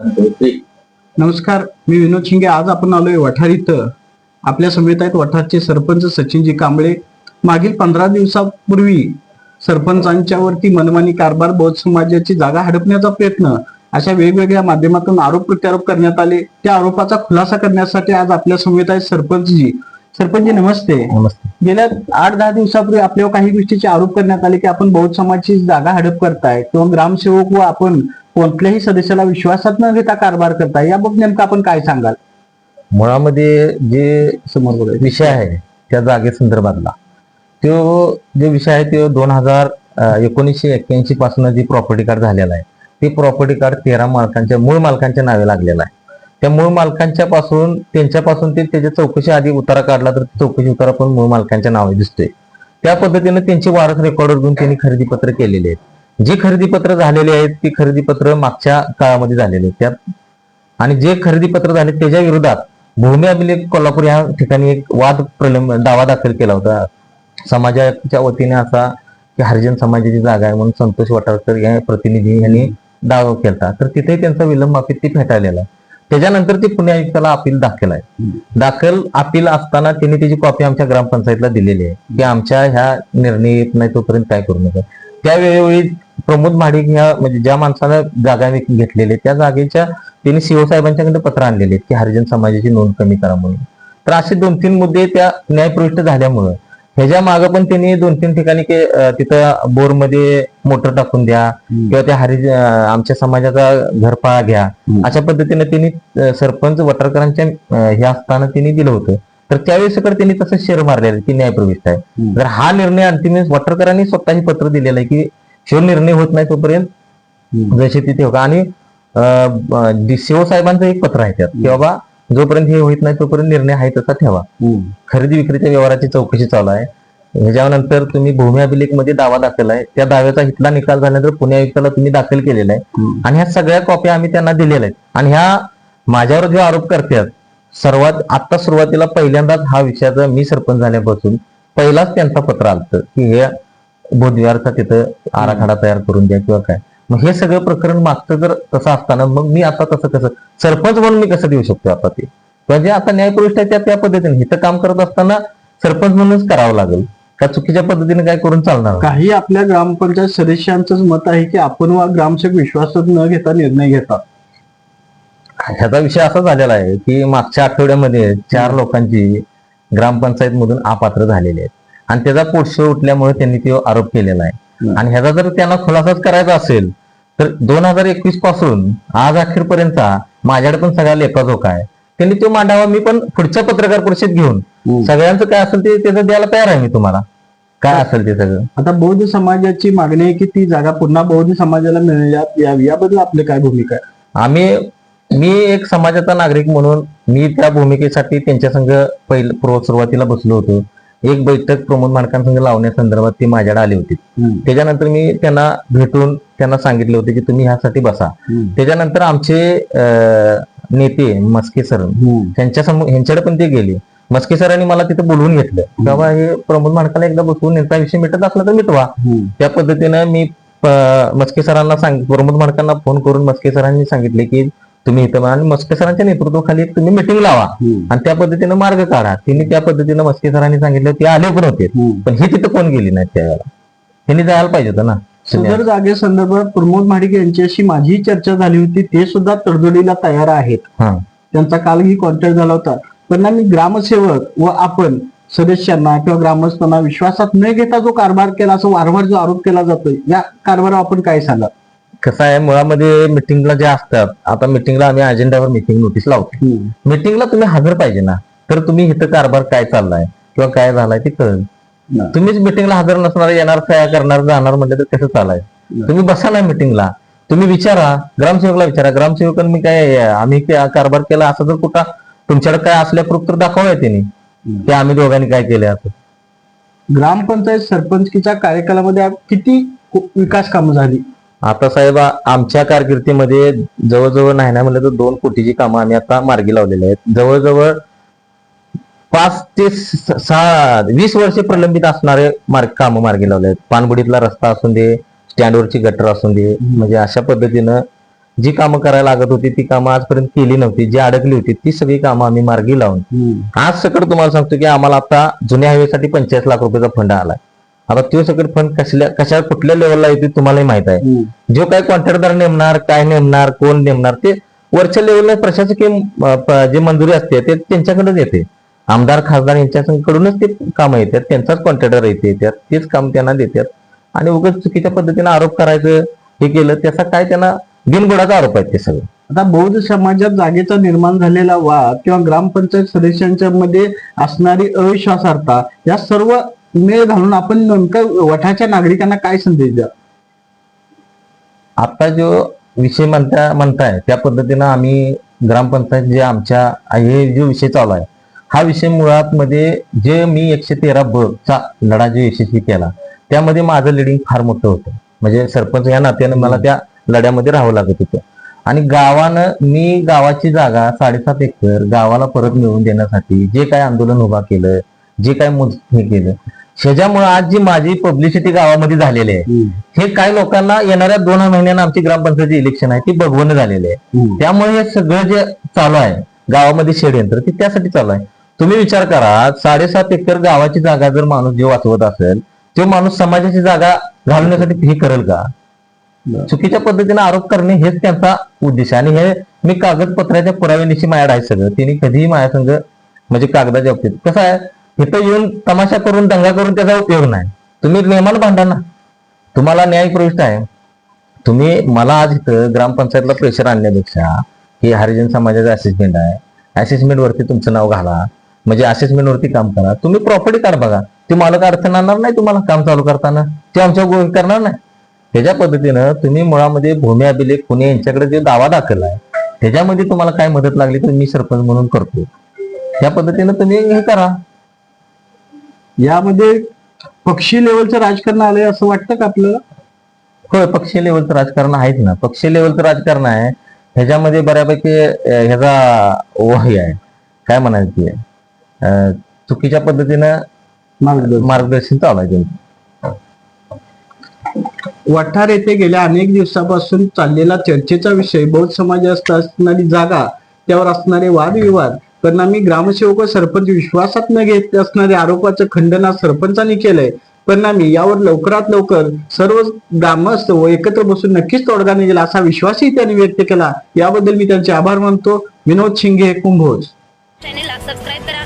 नमस्कार मी विनोद शिंगे. आज आपण आलोय वठार इथं. आपल्या समेत आहेत वठारचे सरपंच सचिनजी कांबळे. मागील पंधरा दिवसापूर्वी सरपंचांच्या वरती मनमानी कारभार बौद्ध समाजाची जागा हडपण्याचा प्रयत्न अशा वेगवेगळ्या माध्यमातून आरोप प्रत्यारोप करण्यात आले. त्या आरोपाचा खुलासा करण्यासाठी आज आपल्या समेत आहेत सरपंचजी. सरपंचजी नमस्ते. नमस्ते. गेल्या आठ दहा दिवसापूर्वी आपल्यावर काही गोष्टीचे आरोप करण्यात आले की आपण बौद्ध समाजाची जागा हडप करताय. किंवा ग्रामसेवक व आपण कोणत्याही सदस्याला विश्वासात न घेता कारभार करताय याबाबत नेमकं आपण काय सांगाल? मुळामध्ये जे समोर. विषय आहे त्या जागेसंदर्भातला. तो जे विषय आहे तो दोन हजार एकोणीसशे एक्क्याऐंशी पासून जी प्रॉपर्टी कार्ड झालेला आहे ते प्रॉपर्टी कार्ड तेरा मालकांच्या मूळ मालकांच्या नावे लागलेलं आहे. त्या मूळ मालकांच्या पासून त्यांच्यापासून ते त्याच्या चौकशी आधी उतारा काढला तर चौकशी उतारा पण मूळ मालकांच्या नावे दिसतोय. त्या पद्धतीने त्यांची वारस रेकॉर्ड घेऊन त्यांनी खरेदी पत्र केलेली आहेत. जी खरेदी पत्र झालेली आहेत ती खरेदी पत्र मागच्या काळामध्ये झालेली आहेत त्यात. आणि जे खरेदी पत्र झाले त्याच्या विरोधात भूमी अभिलेख कोल्हापूर या ठिकाणी एक वाद प्रलंब दावा दाखल केला होता. समाजाच्या वतीने असा की हरिजन समाजाची जागा आहे म्हणून संतोष वटारकर या प्रतिनिधी यांनी दावा केला. तर तिथे त्यांचा विलंब माफीत ती फेटाळलेला आहे. त्याच्यानंतर ते पुणे आयुक्ताला अपील दाखल आहे. दाखल अपील असताना त्यांनी त्याची कॉपी आमच्या ग्रामपंचायतला दिलेली आहे. की आमच्या ह्या निर्णय येत नाही तोपर्यंत काय करू नका. त्यावेळी प्रमोद महाडिक ह्या म्हणजे ज्या माणसानं जागा विक- घेतलेली त्या जागेच्या त्यांनी सीओ साहेबांच्याकडे पत्र आणलेले की हरिजन समाजाची नोंद कमी करा म्हणून. तर असे दोन तीन मुद्दे त्या न्यायप्रविष्ट झाल्यामुळं ह्याच्या मागे पण त्यांनी दोन तीन ठिकाणी तिथं बोरमध्ये मोटर टाकून द्या किंवा त्या हरिज आमच्या समाजाचा घरपाळा घ्या. अशा पद्धतीने त्यांनी सरपंच वटारकरांच्या हे असताना त्यांनी दिलं होतं. तर त्यावेळेस त्यांनी तसं शेअर मारलेलं की न्यायप्रविष्ट आहे. तर हा निर्णय अंतिम वटारकरांनी स्वतःही पत्र दिलेलं आहे की शिव निर्णय होत नाही तोपर्यंत जसे तिथे होता. आणि सीओ साहेबांचं एक पत्र आहे त्यात की बाबा जोपर्यंत हे होत नाही तोपर्यंत निर्णय आहे तसा ठेवा. खरेदी विक्रीच्या व्यवहाराची चौकशी चालू आहे. ह्याच्यानंतर तुम्ही भूमी अभिलेखमध्ये दावा दाखल आहे. त्या दाव्याचा इथला निकाल झाल्यानंतर पुणे आयुक्ताला तुम्ही दाखल केलेला आहे. आणि ह्या सगळ्या कॉप्या आम्ही त्यांना दिलेल्या आहेत. आणि ह्या माझ्यावर जे आरोप करतात सर्वात आता सुरुवातीला पहिल्यांदाच हा विषयाचा मी सरपंच झाल्यापासून पहिलाच त्यांचा पत्र आलतं की हे बोधविहारचा तिथं आराखडा तयार करून द्या किंवा काय. मग हे सगळं प्रकरण मागचं जर तसं असताना मग मी आता तसं कसं सरपंच म्हणून मी कसं देऊ शकतो आता ते? म्हणजे आता न्यायप्रविष्ट आहे त्या त्या पद्धतीने इथं काम करत असताना सरपंच म्हणूनच करावं लागेल. का चुकीच्या पद्धतीने काय करून चालणार. काही आपल्या ग्रामपंचायत सदस्यांचंच मत आहे की आपण वा ग्रामसेवक विश्वासात न घेता निर्णय घेतात. ह्याचा विषय असा झालेला आहे की मागच्या आठवड्यामध्ये चार लोकांची ग्रामपंचायत मधून अपात्र झालेली आहेत. आणि त्याचा पोटशो उठल्यामुळे त्यांनी तो आरोप केलेला आहे. आणि ह्याचा जर त्यांना खुलासाच करायचा असेल तर दोन हजार एकवीसपासून आज अखेरपर्यंतचा माझ्याकडे पण सगळा लेखाजोखा आहे. त्यांनी तो मांडावा मी पण पुढच्या पत्रकार परिषद घेऊन सगळ्यांचं काय असेल ते त्याचं द्यायला तयार आहे मी तुम्हाला. काय असेल ते सगळं? आता बौद्ध समाजाची मागणी आहे की ती जागा पुन्हा बौद्ध समाजाला मिळण्यात यावी याबद्दल आपली काय भूमिका आहे? आम्ही मी एक समाजाचा नागरिक म्हणून मी त्या भूमिकेसाठी त्यांच्या संघ पहिलं पूर्व सुरुवातीला बसलो होतो. एक बैठक प्रमोद मालकांसंघ लावण्यासंदर्भात ती माझ्याकडे आली होती. त्याच्यानंतर मी त्यांना भेटून त्यांना सांगितले होते की तुम्ही ह्यासाठी बसा. त्याच्यानंतर आमचे नेते मस्के सर त्यांच्यासमोर ह्यांच्याकडे पण ते गेले. मस्के सरांनी मला तिथे बोलवून घेतलं. बाबा हे प्रमोद मालकाला एकदा बसवून यांचा विषय मिटत असला तर मिटवा. त्या पद्धतीनं मी मस्के सरांना सांग प्रमोद मालकांना फोन करून मस्के सरांनी सांगितले की तुम्ही इथं आणि मस्के सरांच्या नेतृत्वाखाली एक तुम्ही मिटिंग लावा. आणि त्या पद्धतीनं मार्ग काढा. त्यांनी त्या पद्धतीनं मस्के सरांनी सांगितलं ते आले पण होते. पण ही तिथं कोण गेली नाही त्यावेळेला त्यांनी जायला पाहिजे होतं ना. सदर जागेसंदर्भात प्रमोद महाडिक यांच्याशी माझी चर्चा झाली होती. ते सुद्धा तडजोडीला तयार आहेत. त्यांचा कालही कॉन्टॅक्ट झाला होता. परिणामी ग्रामसेवक व आपण सदस्यांना किंवा ग्रामस्थांना विश्वासात न घेता जो कारभार केला असं वारंवार जो आरोप केला जातोय या कारभारावर आपण काय सांगा कसं आहे मुळामध्ये मिटिंगला जे असतात आता मिटिंगला आम्ही अजेंडावर मिटिंग नोटीस लावतो. मिटिंगला तुम्ही हजर पाहिजे ना. तर तुम्ही इथं कारभार काय चाललाय किंवा काय झालाय ते कळेल. तुम्हीच मिटिंगला हजर नसणार येणार सह्या करणार जाणार म्हणलं तर कसं चालाय तुम्ही बसा ना मिटिंगला तुम्ही विचारा ग्रामसेवकला विचारा. ग्रामसेवकांनी काय आम्ही काय कारभार केला असं जर कुठं? तुमच्याकडे काय असल्या प्रूफ तर दाखवाय त्यांनी. की आम्ही दोघांनी काय केले असं. ग्रामपंचायत सरपंचकीच्या कार्यकालामध्ये किती विकास कामं झाली? आता साहेब आमच्या कारकिर्दीमध्ये जवळजवळ नाही ना म्हणलं तर दोन कोटीची कामं आम्ही आता मार्गी लावलेली आहेत. जवळजवळ पाच ते सहा वीस वर्षे प्रलंबित असणारे मार्ग कामं मार्गी लावले आहेत पानबुडीतला रस्ता असून दे स्टँडवरची गटर असून दे म्हणजे अशा पद्धतीनं जी कामं करायला लागत होती ती कामं आजपर्यंत केली नव्हती. जी अडकली होती ती सगळी कामं आम्ही मार्गी लावून. आज सकट तुम्हाला सांगतो की आम्हाला आता जुन्या हायवेसाठी पंचेचाळीस लाख रुपयाचा फंड आलाय. आता तो सकट फंड कसल्या कशा कुठल्या लेवलला येते तुम्हालाही माहीत आहे. जो काय कॉन्ट्रॅक्टदार नेमणार काय नेमणार कोण नेमणार ते वरच्या लेवलला प्रशासकीय जे मंजुरी असते ते त्यांच्याकडेच येते. आमदार खासदार यांच्याकडूनच ते कामं येतात. त्यांचाच कॉन्ट्रॅक्टर येते येतात. तेच काम त्यांना देतात. आणि उगाच चुकीच्या पद्धतीने आरोप करायचं हे केलं त्याचा काय त्यांना बिनबुडाचा आरोप आहे ते सगळं. आता बौद्ध समाजात जागेचा निर्माण झालेला वाद किंवा ग्रामपंचायत सदस्यांच्या मध्ये असणारी अविश्वासार्हता या सर्व मेळ घालून आपण नेमकं वठाच्या नागरिकांना काय संदेश द्या आता जो विषय म्हणता म्हणताय त्या पद्धतीनं आम्ही ग्रामपंचायत जे आमच्या हे जो विषय चालू आहे हा विषय मुळात मध्ये जे मी एकशे तेरा ब चा लढा जो यशस्वी केला त्यामध्ये माझं लिडिंग फार मोठं होतं. म्हणजे सरपंच या नात्यानं मला त्या लढ्यामध्ये राहावं लागत होतं. आणि गावानं मी गावाची जागा साडेसात एकर गावाला परत मिळवून देण्यासाठी जे काय आंदोलन उभा केलं जे काय मोज हे केलं ह्याच्यामुळे आज जी माझी पब्लिसिटी गावामध्ये झालेली आहे हे काय लोकांना येणाऱ्या दोन महिन्यांना आमची ग्रामपंचायतची इलेक्शन आहे ती बघवणं झालेली आहे. त्यामुळे हे सगळं जे चालू आहे गावामध्ये षडयंत्र ते त्यासाठी चालू आहे. तुम्ही विचार करा साडेसात एकर गावाची जागा जर माणूस जे वाचवत असेल तो माणूस समाजाची जागा घालवण्यासाठी हे करेल का. चुकीच्या पद्धतीने आरोप करणे हेच त्यांचा उद्देश आहे. आणि हे मी कागदपत्राच्या पुराव्यानिशी माझ्याकडे आहे सगळं त्यांनी कधीही माझ्या संग म्हणजे कागदाच्या बाबतीत. कसं आहे? इथं येऊन तमाशा करून दंगा करून त्याचा उपयोग नाही. तुम्ही नियमानं भांडा ना. तुम्हाला न्याय प्रविष्ट आहे. तुम्ही मला आज इथं ग्रामपंचायतला प्रेशर आणण्यापेक्षा हे हरिजन समाजाचं असेसमेंट आहे. असेसमेंटवरती तुमचं नाव घाला. म्हणजे असेसमेंटवरती काम करा. तुम्ही प्रॉपर्टी कार्ड बघा. ते मालक अडचण आणणार नाही तुम्हाला काम चालू करताना. ते आमच्या गोष्टी करणार नाही. त्याच्या पद्धतीनं तुम्ही मुळामध्ये भूमी अभिलेख पुणे यांच्याकडे जे दावा दाखल आहे त्याच्यामध्ये तुम्हाला काय मदत लागली तर मी सरपंच म्हणून करतो. त्या पद्धतीनं तुम्ही हे करा. यामध्ये पक्षी लेवलचं राजकारण आलंय असं वाटतं का आपल्याला? होय पक्षीय लेवलचं राजकारण आहेच ना. पक्षीय लेवलचं राजकारण आहे. ह्याच्यामध्ये बऱ्यापैकी ह्याचा वही आहे. काय म्हणायचं चुकीच्या पद्धतीनं मार्गदर्शन. चालू आहे वठार येथे गेल्या अनेक दिवसापासून चाललेला चर्चेचा विषय बौद्ध समाजात असणारी जागा त्यावर असणारे वादविवाद परिणामी ग्रामसेवक सरपंच विश्वासात न घेत असणाऱ्या आरोपाचं खंडन आज सरपंचांनी केलंय. परिणामी यावर लवकरात लवकर सर्व ग्रामस्थ व एकत्र बसून नक्कीच तोडगा निघेल असा विश्वासही त्यांनी व्यक्त केला. याबद्दल मी त्यांचे आभार मानतो. विनोद शिंगे कुंभोज. चॅनेलला सबस्क्राईब करा.